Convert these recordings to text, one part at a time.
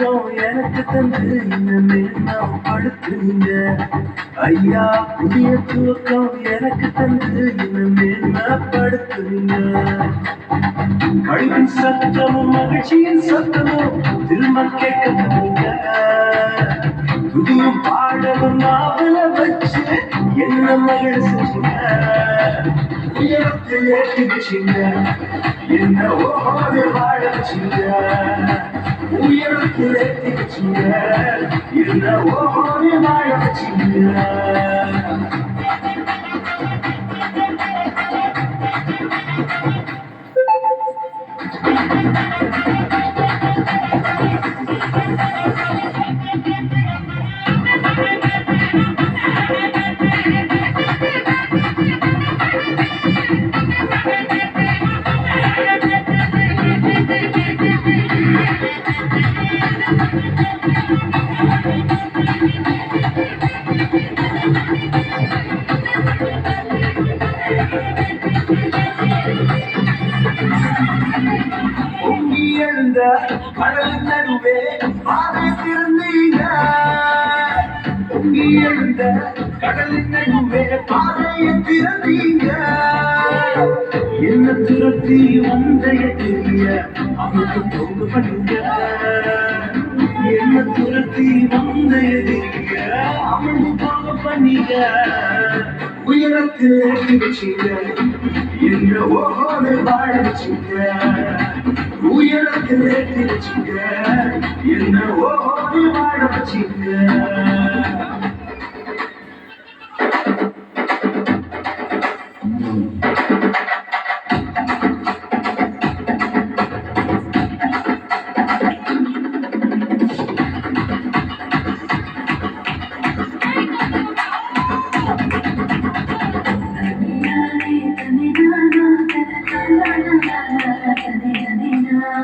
தந்து இன்னமே நாம் படுத்துங்க ஐயா புதிய தூக்கம் எனக்கு தந்து இன்னமே நான் படுத்துங்க கழிவின் சத்தமும் மகிழ்ச்சியின் சத்தமும் திரும்ப கேட்க துதியும் பாடலும் நாவல வச்சு என்ன மகிழ் செஞ்சுங்க உயரத்தில் ஏற்றி வச்சுங்க. என்ன ஓஹோடு வாழ வச்சுங்க. உயரத்தில் ஏற்றி வச்சுங்க கடல் நடுவே பாதை பொங்கி எழுந்த கடலின் நடுவே பாதையை திறந்தீங்க என்ன துரத்தி வந்தைய தெரிய அவனுக்கு போக பண்ணுங்க என்ன துரத்தி வந்தைய தெரிய அவனுக்கு போக பண்ணீங்க உயரத்தில் ஏற்றி வச்சுக்க என்ன ஓடு வாழ வச்சுக்க உயரத்தில் ஏற்றி வச்சுக்க என்ன ஓடு வாழ வச்சுக்க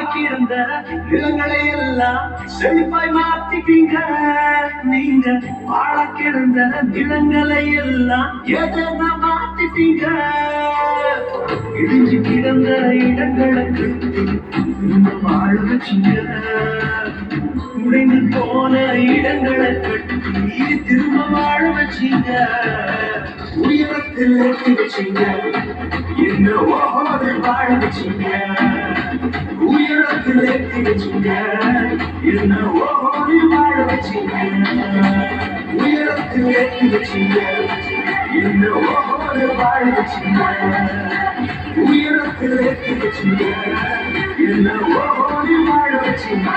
பாழாக்கி இருந்த நிலங்களை எல்லாம் செழிப்பாய் மாத்திட்டீங்க நீங்க பாழாக்கி நிலங்களை எல்லாம் எதனா மாத்திட்டீங்க இடிஞ்சு கிடந்த இடங்களுக்கு இன்னும் வாழ வச்சீங்க உடைந்து போன இடங்களை கட்டி திரும்ப வாழ வச்சீங்க. உயரத்தில் ஏற்றி வச்சீங்க. என்ன ஓஹோடு வாழ வச்சீங்க. உயரத்தில் வச்சுங்க என்ன ஓடி வாழ வச்சுங்க உயரத்தில் ஏற்றி வச்சுங்க என்ன ஓடி வாழ வச்சுங்க உயரத்தில் ஏற்றி வச்சுங்க என்ன ஓடி வாழ வச்சுங்க